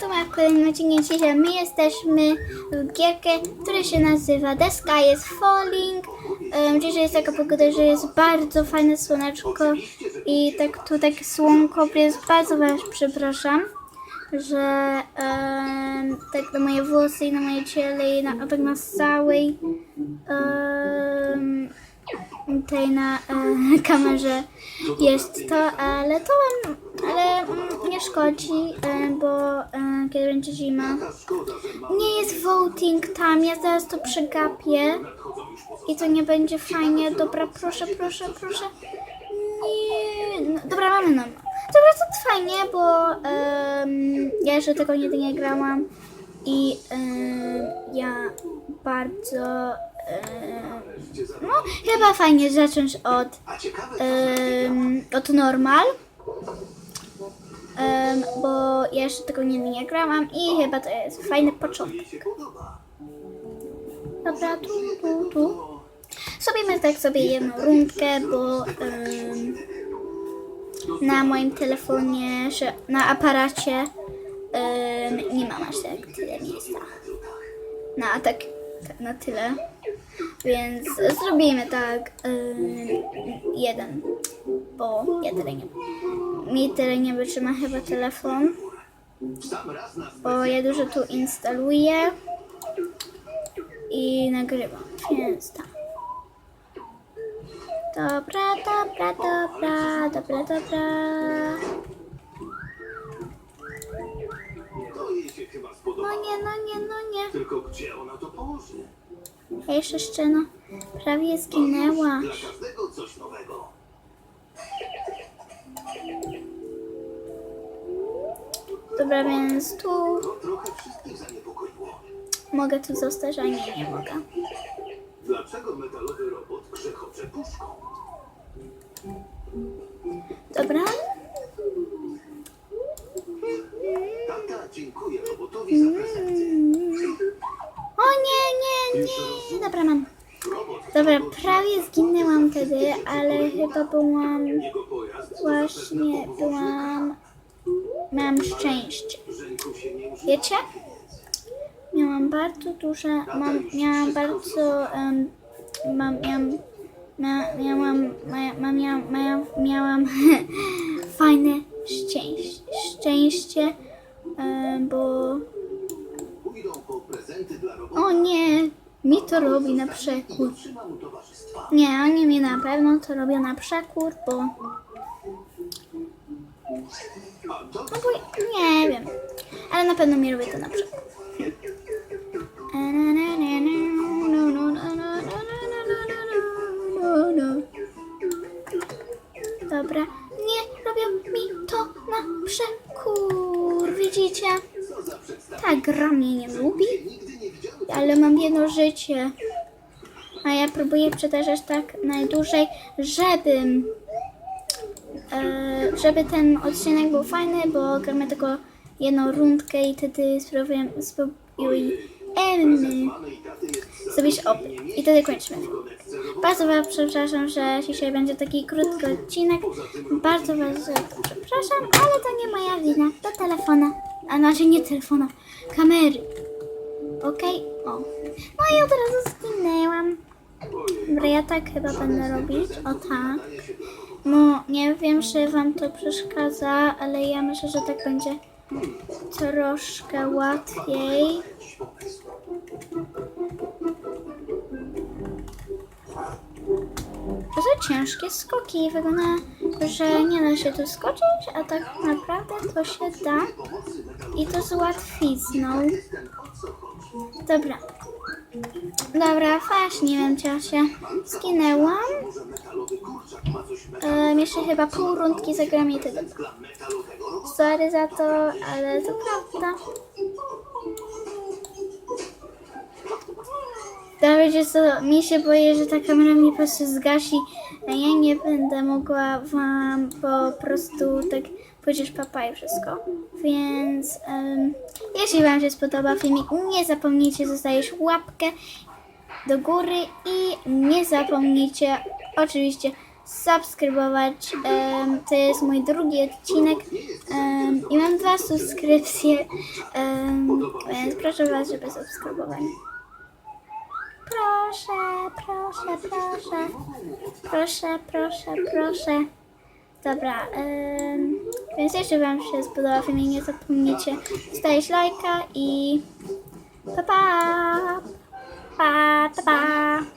To ma w kolejnym odcinku dzisiaj my jesteśmy w gierkę, która się nazywa Sky is Falling. Um, dzisiaj jest taka pogoda, że jest bardzo fajne słoneczko i tak tu tak słonko jest bardzo was przepraszam, że um, tak na moje włosy i na moje ciele i na, tak na całej um, tej na e, kamerze jest to, ale to ale mm, nie szkodzi, bo kiedy będzie zima. Nie jest voting tam, ja zaraz to przegapię i to nie będzie fajnie. Dobra, proszę, proszę, proszę. Nie, no, dobra, mamy no. Dobra, to fajnie, bo em, ja jeszcze tego nigdy nie grałam i em, ja bardzo no, chyba fajnie zacząć od em, od normal. Em, bo ja jeszcze tego nie grałam i chyba to jest fajny początek. Dobra, tu, tu, tu. Zrobimy tak sobie jedną rundkę, bo em, na moim telefonie, na aparacie em, nie mam aż tak tyle miejsca. Na tak, na tyle. Więc zrobimy tak em, jeden, bo ja tyle nie mi tyle nie wytrzyma chyba telefon, bo ja dużo tu instaluję i nagrywam, więc tak. Dobra, dobra, dobra, dobra, dobra. No nie, no nie, no nie. Tylko gdzie ona to położy? Szczeno prawie zginęła. Dobra, więc tu mogę tu zostać, a nie, nie mogę. Dlaczego metalowy robot grzechocze puszką? Dobra. Tata dziękuję robotowi za prezenty. O nie, nie, nie. Dobra, mam. Dobra, prawie zginęłam wtedy, ale chyba byłam, właśnie byłam, miałam szczęście. Wiecie? Miałam bardzo duże, mam, miałam bardzo, um, mam, miałam, mia, miałam, mia, ma- miałam, miałam, miałam fajne szczęście, szczęście em, bo, o nie, mi to robi na przekór. Nie, oni mi na pewno to robią na przekór, bo, no bo nie wiem, ale na pewno mi robi to na przekór. Dobra, nie robią mi to na przekór, widzicie? Ta gra mnie nie lubi, ale mam jedno życie. A ja próbuję przedłużać tak najdłużej, żeby, e, żeby ten odcinek był fajny, bo gramy tylko jedną rundkę i wtedy taty jest zrobić obie. I wtedy kończymy. Bardzo Was przepraszam, że dzisiaj będzie taki krótki odcinek. Bardzo Was przepraszam, ale to nie moja wina. To telefona. A znaczy nie telefona, kamery. Okej? O. No i od razu zginęłam. Dobra, ja tak chyba będę robić. O tak. No, nie wiem, czy Wam to przeszkadza, ale ja myślę, że tak będzie troszkę łatwiej. Za ciężkie skoki. Wygląda, że nie da się tu skoczyć, a tak naprawdę to się da. I to z łatwizną. Dobra. Dobra, fasz, nie wiem, czy ja się skinęłam. Um, jeszcze chyba pół rundki zagram i robota. Sorry za to, ale to prawda. To wiecie co, mi się boję, że ta kamera mnie po prostu zgasi, a ja nie będę mogła wam po prostu tak powiedzieć papa i wszystko. Więc em, jeśli wam się spodoba filmik, nie zapomnijcie zostawić łapkę do góry i nie zapomnijcie oczywiście subskrybować. em, to jest mój drugi odcinek em, i mam dwa subskrypcje, em, więc proszę Was, żeby subskrybowali. Proszę, proszę, proszę. Proszę, proszę, proszę. Dobra, em, więc jeśli Wam się spodobał film, nie zapomnijcie zostawić lajka i pa pa! Pa, pa, pa!